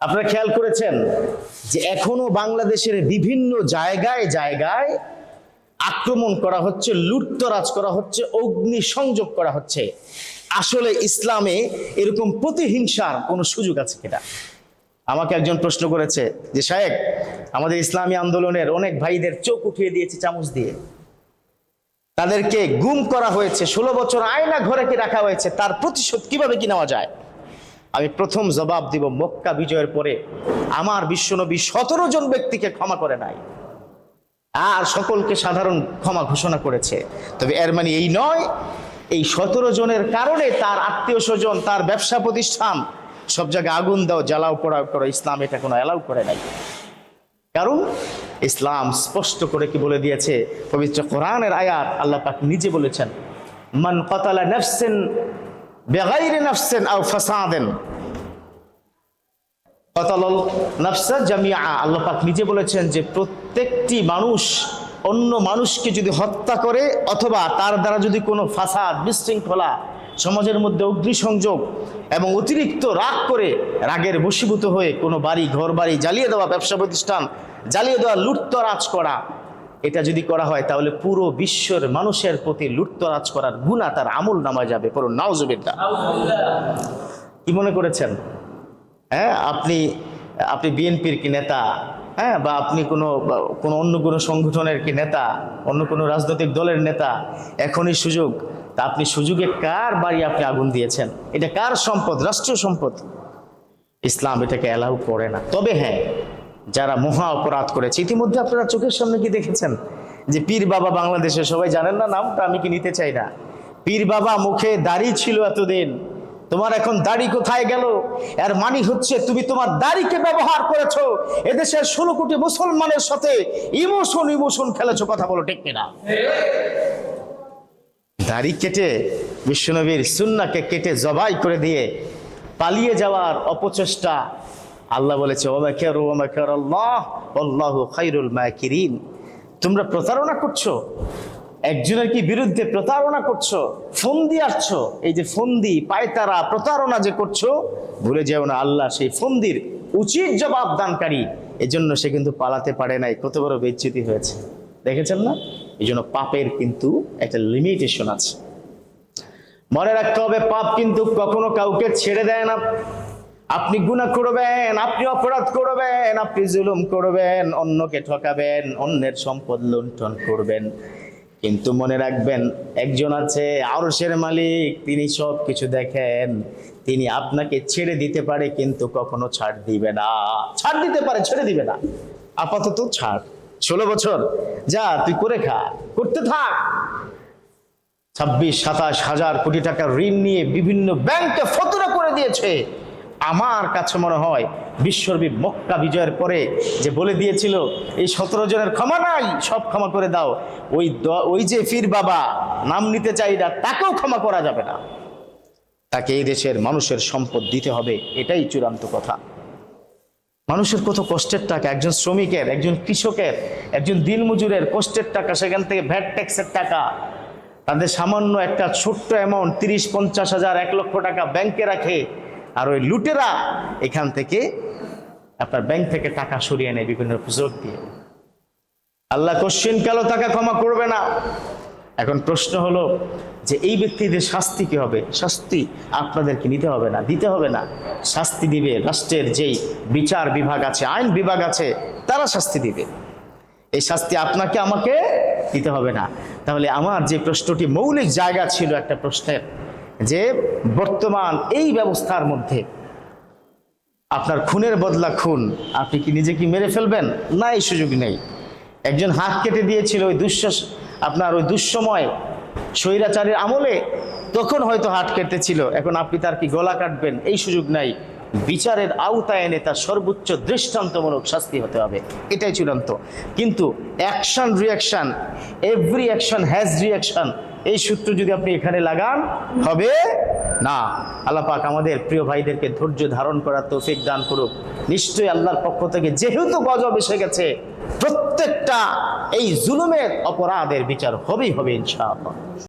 আপনারা খেয়াল করেছেন যে এখনও বাংলাদেশের বিভিন্ন জায়গায় জায়গায় আক্রমণ করা হচ্ছে, লুটতরাজ করা হচ্ছে অগ্নি সংযোগ করা হচ্ছে। আসলে ইসলামে এরকম প্রতিহিংসার কোনো সুযোগ আছে কিনা? আমাকে একজন প্রশ্ন করেছে যে সাহেব আমাদের ইসলামী আন্দোলনের অনেক ভাইদের চোখ উঠিয়ে দিয়েছে চামচ দিয়ে। তাদেরকে গুম করা হয়েছে, ষোলো বছর আয়না ঘরে কি রাখা হয়েছে, তার প্রতিশোধ কীভাবে কি নেওয়া যায়? আমি প্রথম জবাব দিব মক্কা বিজয়ের পরে। আমার বিশ্বনবী সতেরো জন ব্যক্তিকে ক্ষমা করে নাই। আর সকলকে সাধারণ ক্ষমা ঘোষণা করেছে। তবে এর মানে এই নয়, এই সতেরো জনের কারণে তার আত্মীয় স্বজন, তার ব্যবসা প্রতিষ্ঠান, সব জায়গায় আগুন দাও, জ্বালাও, পোড়াও করো, ইসলাম এটা কোনো অ্যালাউ করে নাই। কারণ ইসলাম স্পষ্ট করে কি বলে দিয়েছে? পবিত্র কোরআনের আয়াত আল্লাহ পাক নিজে বলেছেন, মান কতালা নাফসিন বেগাইরে নাফসিন আও ফাসাদেন। কতালল নাফসা জামিয়া আল্লাহ নিজে বলেছেন যে প্রত্যেকটি মানুষ অন্য মানুষকে যদি হত্যা করে অথবা তার দ্বারা যদি কোনো ফাসাদ, বিশৃঙ্খলা, সমাজের মধ্যে অগ্নিসংযোগ এবং অতিরিক্ত রাগ করে রাগের বশীভূত হয়ে কোনো বাড়ি ঘর বাড়ি জ্বালিয়ে দেওয়া, ব্যবসা প্রতিষ্ঠান জ্বালিয়ে দেওয়া, লুটতরাজ করা এটা যদি করা হয়, তাহলে পুরো বিশ্বের মানুষের প্রতি লুটতরাজ করার গুণা তার আমল নামায় যাবে। পুরো নাওজবিদ্যা কি মনে করেছেন? হ্যাঁ আপনি আপনি বিএনপির কি নেতা? হ্যাঁ বা আপনি কোনো কোনো অন্য কোনো সংগঠনের কি নেতা? অন্য কোনো রাজনৈতিক দলের নেতা? এখনই সুযোগ। তা আপনি সুযোগে কার বাড়ি আপনি আগুন দিয়েছেন? এটা কার সম্পদ? রাষ্ট্রীয় সম্পদ? ইসলাম এটাকে অ্যালাউ করে না। তবে হ্যাঁ যারা মহা অপরাধ করেছে। ইতিমধ্যে আপনারা চোখের সামনে কি দেখেছেন? যে পীর বাবা বাংলাদেশে, সবাই জানেন না নামটা আমি কি নিতে চাই না? পীর বাবা মুখে দাড়ি ছিল এতদিন। তোমার এখন দাড়ি কোথায় গেল? এর মানি হচ্ছে তুমি তোমার দাড়িকে ব্যবহার করেছ। এদেশের ষোলো কোটি মুসলমানের সাথে ইমোশন ইমোশন খেলেছো কথা বলো ঠিক কিনা? দাড়ি কেটে বিশ্বনবীর সুন্নাকে কেটে জবাই করে দিয়ে পালিয়ে যাওয়ার অপচেষ্টা আল্লাহ বলেছে তোমরা প্রতারণা করছ, একজনের কি বিরুদ্ধে প্রতারণা করছ, ফন্দি আসছো? এই যে ফন্দি, পায়তারা, প্রতারণা যে করছ, ভুলে যেও না, আল্লাহ সেই ফন্দির উচিত জবাব দানকারী। এজন্য সে কিন্তু পালাতে পারে নাই। কত বড় বেচ্যুতি হয়েছে। দেখেছেন না? এই জন্য পাপের কিন্তু একটা লিমিটেশন আছে। মনে রাখতে হবে, পাপ কিন্তু কখনো কাউকে ছেড়ে দেয় না। আপনি গুনাহ করবেন, আপনি অপরাধ করবেন, আপনি জুলুম করবেন, অন্যকে ঠকাবেন, অন্যের সম্পদ লুণ্ঠন করবেন। কিন্তু মনে রাখবেন, একজন আছে আরশের মালিক, তিনি সব কিছু দেখেন, তিনি আপনাকে ছেড়ে দিতে পারে, কিন্তু কখনো ছাড় দিবে না। ছাড় দিতে পারে, ছেড়ে দিবে না। আপাতত ছাড়। ষোলো বছর। যা, তুই করে খা। করতে থাক। ছাব্বিশ, সাতাশ হাজার কোটি টাকা ঋণ নিয়ে বিভিন্ন ব্যাংকে ফতরা করে দিয়েছে। আমার কাছে মনে হয় বিশ্বব্যাপী মক্কা বিজয়ের পরে যে বলে দিয়েছিল, এই সতেরো জনের ক্ষমা নাই, সব ক্ষমা করে দাও। ওই ওই যে ফির বাবা, নাম নিতে চাই না, তাকেও ক্ষমা করা যাবে না। তাকে এই দেশের মানুষের সম্পদ দিতে হবে, এটাই চূড়ান্ত কথা। মানুষের কত কষ্টের টাকা, একজন শ্রমিকের, একজন কৃষকের, একজন দিনমজুরের কষ্টের টাকা, সেখান থেকে ভ্যাট, ট্যাক্সের টাকা। তাদের সামান্য একটা ছোট্ট অ্যামাউন্ট তিরিশ, পঞ্চাশ হাজার, এক লক্ষ টাকা ব্যাংকে রাখে। আর ওই লুটেরা এখান থেকে আপনার ব্যাংক থেকে টাকা সরিয়ে নেয় বিভিন্ন সুযোগ দিয়ে। আল্লাহ কোশ্চিন কালো টাকা ক্ষমা করবে না। এখন প্রশ্ন হলো যে এই ব্যক্তিদের শাস্তি কি হবে? শাস্তি আপনাদেরকে নিতে হবে না, দিতে হবে না। শাস্তি দিবে রাষ্ট্রের যেই বিচার বিভাগ আছে, আইন বিভাগ আছে, তারা শাস্তি দিবে। এই শাস্তি আপনাকে, আমাকে দিতে হবে না। তাহলে আমার যে প্রশ্নটি মৌলিক জায়গা ছিল একটা প্রশ্নের যে বর্তমান এই ব্যবস্থার মধ্যে আপনার খুনের বদলা খুন, আপনি কি নিজে কি মেরে ফেলবেন? না, এই সুযোগ নেই। একজন হাত কেটে দিয়েছিল ওই দুঃস আপনার ওই দুঃসময় স্বৈরাচারের আমলে, তখন হয়তো হাত কেটেছিল। এখন আপনি তার কি গলা কাটবেন? এই সুযোগ নাই। বিচারের আওতায় এনে তার সর্বোচ্চ দৃষ্টান্তমূলক শাস্তি হতে হবে। এটাই চূড়ান্ত। কিন্তু action reaction every action has reaction এই সূত্র যদি আপনি এখানে লাগান, হবে না। আল্লাপাক আমাদের প্রিয় ভাইদেরকে ধৈর্য ধারণ করার তৌফিক দান করুক। নিশ্চয়ই আল্লাহর পক্ষ থেকে যেহেতু গজব এসে গেছে, প্রত্যেকটা এই জুলুমের অপরাধের বিচার হবেই হবে, ইনশাআল্লাহ।